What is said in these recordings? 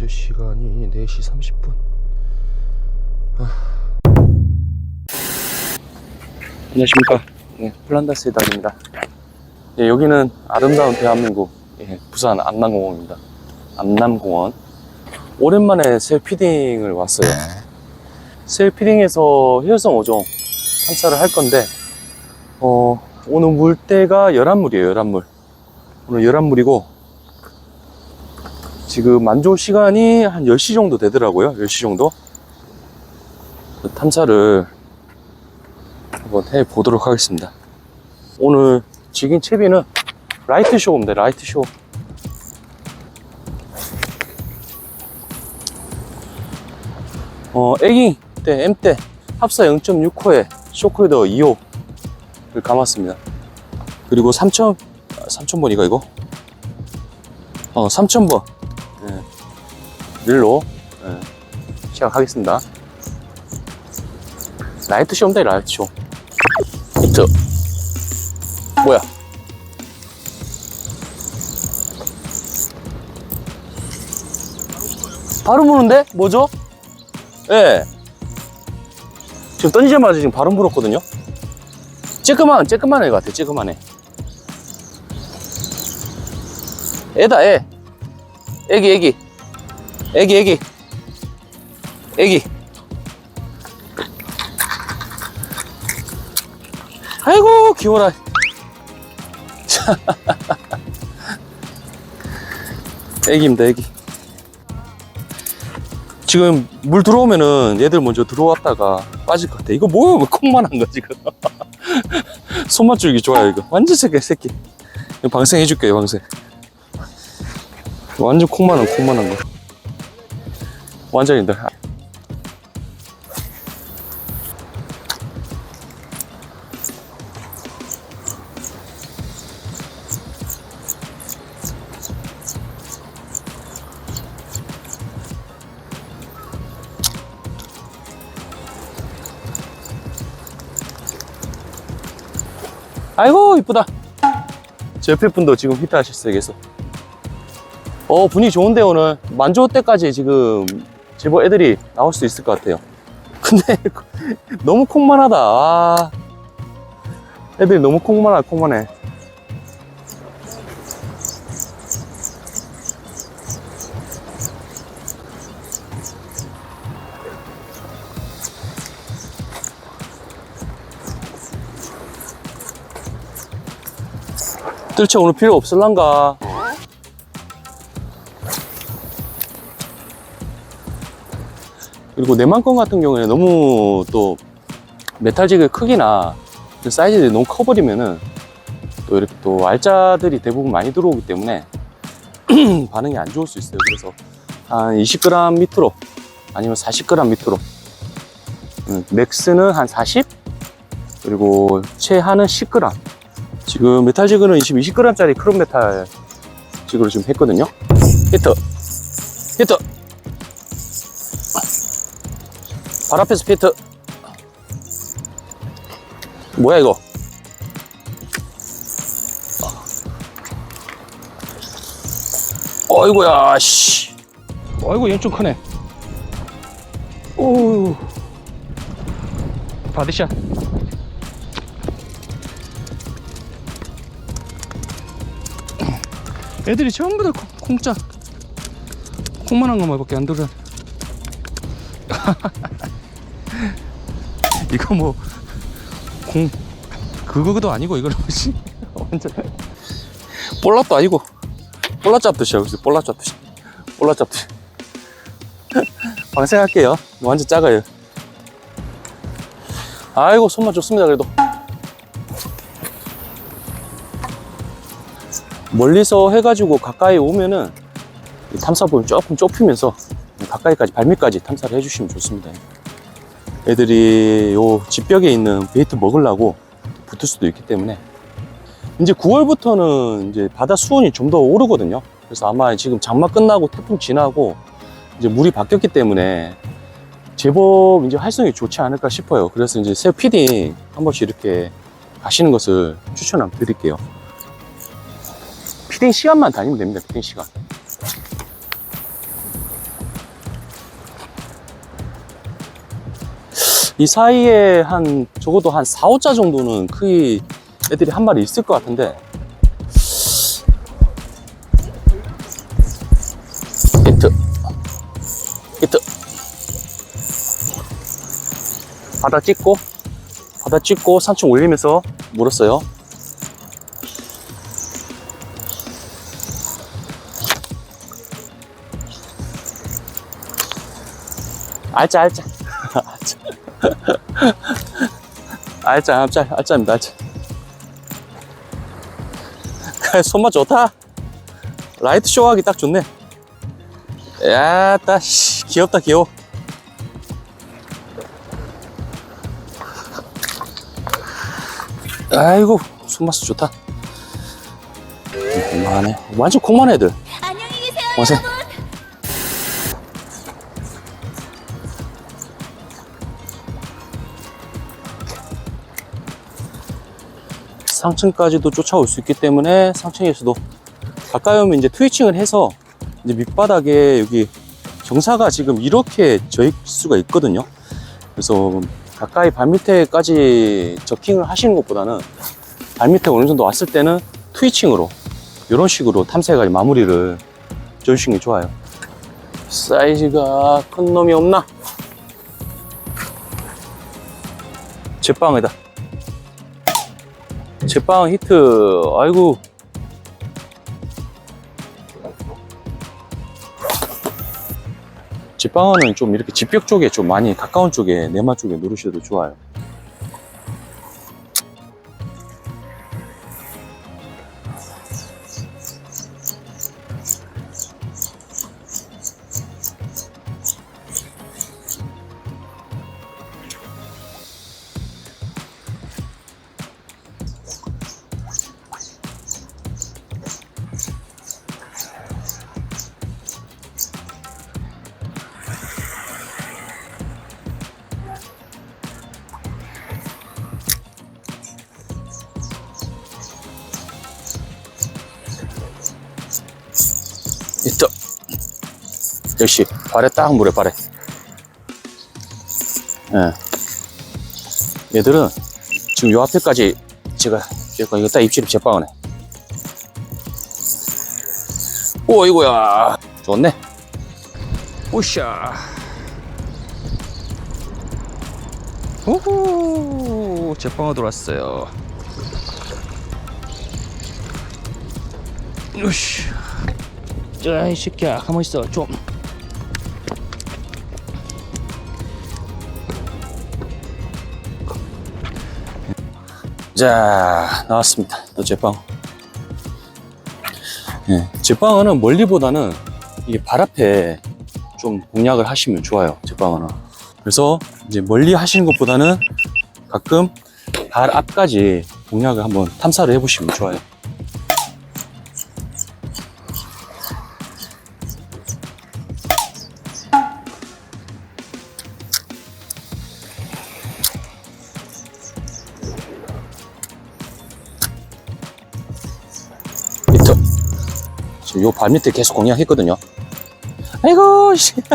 현재 시간이 4시 30분. 안녕하십니까. 네, 플란다스의 달입니다. 예, 여기는 아름다운 대한민국, 예, 부산 안남공원입니다. 안남공원. 오랜만에 새 피딩을 왔어요. 새 피딩에서 해열성 5종 탐사를 할 건데, 어, 오늘 물때가 11물이에요, 11물. 오늘 11물이고, 지금 만조 시간이 한 10시 정도 되더라고요. 10시 정도. 그 탐사를 한번 해 보도록 하겠습니다. 오늘 지긴 채비는 라이트 쇼입니다. 라이트 쇼. 어, 애기 때 M 때 합사 0.6호에 쇼크레더 2호를 감았습니다. 그리고 3천 3,000번이가 이거? 어, 3,000번. 네. 릴로 네. 시작하겠습니다. 라이트 쇼입니다, 라이트 쇼. 히트. 뭐야? 바로 무는데? 뭐죠? 예. 네. 지금 던지자마자 지금 바로 물었거든요? 쬐끄만, 쬐끄만 애 같아, 쬐끄만 애. 애다, 애. 애기, 애기. 애기, 애기. 애기. 아이고, 귀여워라. 애기입니다, 애기. 지금 물 들어오면은 얘들 먼저 들어왔다가 빠질 것 같아. 이거 뭐야? 왜 콩만 한 거, 지금? 손맛 줄기 좋아요, 이거. 완전 새끼, 새끼. 방생 해줄게요, 방생. 완전 콩만한, 콩만한 거. 완전인데. 아이고 이쁘다. 제 옆에 분도 지금 히트 하셨어요 계속. 어 분위기 좋은데 오늘. 만조 때까지 지금 제법 애들이 나올 수 있을 것 같아요. 근데 너무 콩만하다. 아, 애들이 너무 콩만하 콩만해. 뜰채 오늘 필요 없을란가? 그리고 내만건 같은 경우에 너무 또 메탈직의 크기나 그 사이즈들이 너무 커버리면은 또 이렇게 또 알짜들이 대부분 많이 들어오기 때문에 반응이 안 좋을 수 있어요. 그래서 한 20g 밑으로 아니면 40g 밑으로 음, 맥스는 한 40? 그리고 최하는 10g 지금 메탈 지그는 20, 20g짜리 크롬 메탈 지그로 지금 했거든요. 히트. 히트. 발 앞에서 피트. 뭐야, 이거? 어이구야, 씨. 어이구, 얘좀 크네. 오. 바디샷. 애들이 전부 다 콩, 콩짜 콩만한 것만 밖에 안 들어 이거 뭐콩 그거도 아니고 이거는 뭐지? 완전 볼락도 아니고 볼락 잡듯이 있어요. 볼락 잡듯이. 볼락 잡듯이. 방생할게요. 완전 작아요. 아이고 손맛 좋습니다 그래도. 멀리서 해가지고 가까이 오면은 이 탐사 보면 조금 좁히면서 가까이까지 발밑까지 탐사를 해주시면 좋습니다. 애들이 요 집벽에 있는 베이트 먹으려고 붙을 수도 있기 때문에 이제 9월부터는 이제 바다 수온이 좀 더 오르거든요. 그래서 아마 지금 장마 끝나고 태풍 지나고 이제 물이 바뀌었기 때문에 제법 이제 활성이 좋지 않을까 싶어요. 그래서 이제 새 피딩 한 번씩 이렇게 가시는 것을 추천 드릴게요. 피딩 시간만 다니면 됩니다. 피딩 시간. 이 사이에 한 적어도 한 4, 5자 정도는 크기 애들이 한 마리 있을 것 같은데. 히트. 히트. 바다 찍고 바다 찍고 산층 올리면서 물었어요. 알짜 알짜 알짜 알짜 알짜입니다 알짜 손맛 좋다. 라이트 쇼 하기 딱 좋네. 야 따 씨, 귀엽다 귀여워. 아이고 손맛 좋다. 콩만해. 완전 콩만 애들. 안녕히 계세요. 상층까지도 쫓아올 수 있기 때문에 상층에서도 가까이 오면 이제 트위칭을 해서 이제 밑바닥에 여기 경사가 지금 이렇게 져 있을 수가 있거든요. 그래서 가까이 발밑에까지 저킹을 하시는 것보다는 발밑에 어느 정도 왔을 때는 트위칭으로 이런 식으로 탐색을 마무리를 줘주시는 게 좋아요. 사이즈가 큰 놈이 없나? 제빵이다. 제빵 히트. 아이고. 제빵은 좀 이렇게 집벽 쪽에 좀 많이 가까운 쪽에 내마 쪽에 누르셔도 좋아요. 역시 발에 딱 물에 발에. 예. 얘들은 지금 요 앞에까지 제가 이거 딱 입질이 제빵하네. 오 이거야 좋네. 오샤. 오호 제빵아 들어왔어요. 으쌰. 자, 이 새끼야, 가만히 있어, 좀. 자, 나왔습니다. 또 제빵. 예, 제빵어는 멀리보다는 이게 발 앞에 좀 공략을 하시면 좋아요. 제빵어는. 그래서 이제 멀리 하시는 것보다는 가끔 발 앞까지 공략을 한번 탐사를 해보시면 좋아요. 지금 요 발 밑에 계속 공략했거든요. 아이고 씨.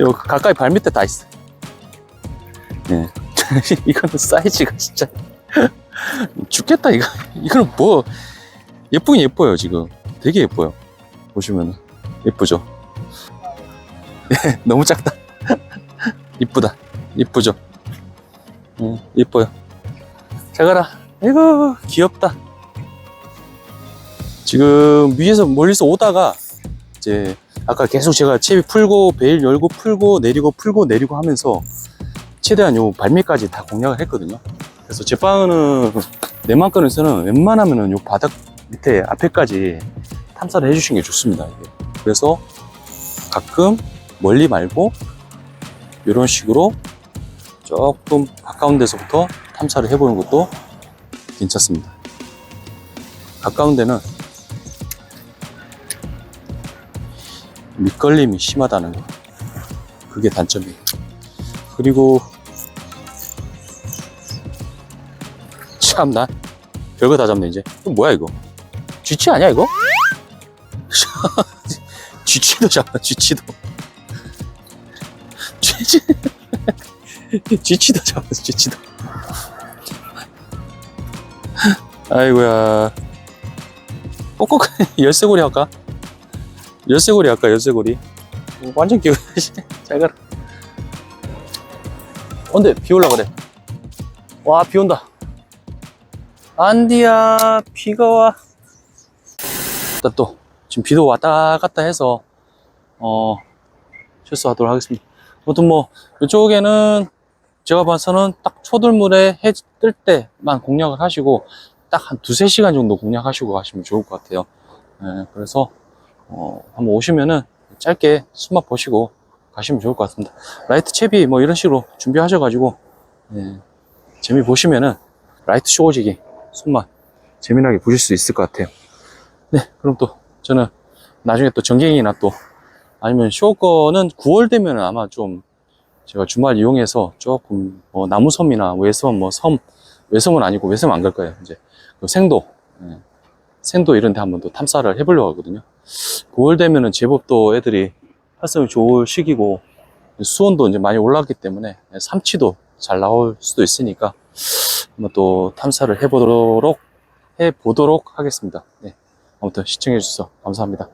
요 가까이 발 밑에 다 있어. 예. 이거는 사이즈가 진짜 죽겠다 이거. 이거는 뭐 예쁘긴 예뻐요 지금. 되게 예뻐요. 보시면 예쁘죠. 예, 너무 작다. 이쁘다. 이쁘죠. 예, 이뻐요. 잘 가라. 아이고 귀엽다 지금 위에서 멀리서 오다가 이제 아까 계속 제가 채비 풀고 베일 열고 풀고 내리고 풀고 내리고 하면서 최대한 요 발밑까지 다 공략을 했거든요 그래서 제 빵은 내만권에서는 웬만하면은 요 바닥 밑에 앞에까지 탐사를 해주시는 게 좋습니다 이게. 그래서 가끔 멀리 말고 이런 식으로 조금 가까운 데서부터 탐사를 해보는 것도 괜찮습니다. 가까운 데는 밑걸림이 심하다는 거. 그게 단점이에요. 그리고 참나 별거 다 잡네 이제. 뭐야 이거? 쥐치 아니야 이거? 쥐치도 잡아 쥐치도. 쥐- 쥐치도 잡았어, 쥐치도. 아이고야. 꼭꼭 열쇠고리 할까? 열쇠고리 할까, 열쇠고리? 완전 귀여워. 잘 가라. 어, 근데 비 올라 그래. 와, 비 온다. 안디야, 비가 와. 일단 또, 지금 비도 왔다 갔다 해서, 어, 실수하도록 하겠습니다. 아무튼 뭐, 이쪽에는 제가 봐서는 딱 초들물에 해 뜰 때만 공략을 하시고, 딱 한 두세 시간 정도 공략하시고 가시면 좋을 것 같아요. 예, 그래서, 어, 한번 오시면은 짧게 수맛 보시고 가시면 좋을 것 같습니다. 라이트 채비 뭐 이런 식으로 준비하셔가지고, 예, 재미 보시면은 라이트 쇼고지기 손맛 재미나게 보실 수 있을 것 같아요. 네, 그럼 또 저는 나중에 또 전갱이나 또 아니면 쇼 거는 9월 되면 아마 좀 제가 주말 이용해서 조금 뭐 나무섬이나 외섬 뭐 섬 외섬은 아니고 외섬 안 갈 거예요. 이제 그 생도 예, 생도 이런 데 한번 또 탐사를 해보려고 하거든요. 9월 되면은 제법 또 애들이 활성이 좋을 시기고 수온도 이제 많이 올랐기 때문에 삼치도 잘 나올 수도 있으니까 한번 또 탐사를 해보도록 해보도록 하겠습니다. 네. 아무튼 시청해 주셔서 감사합니다.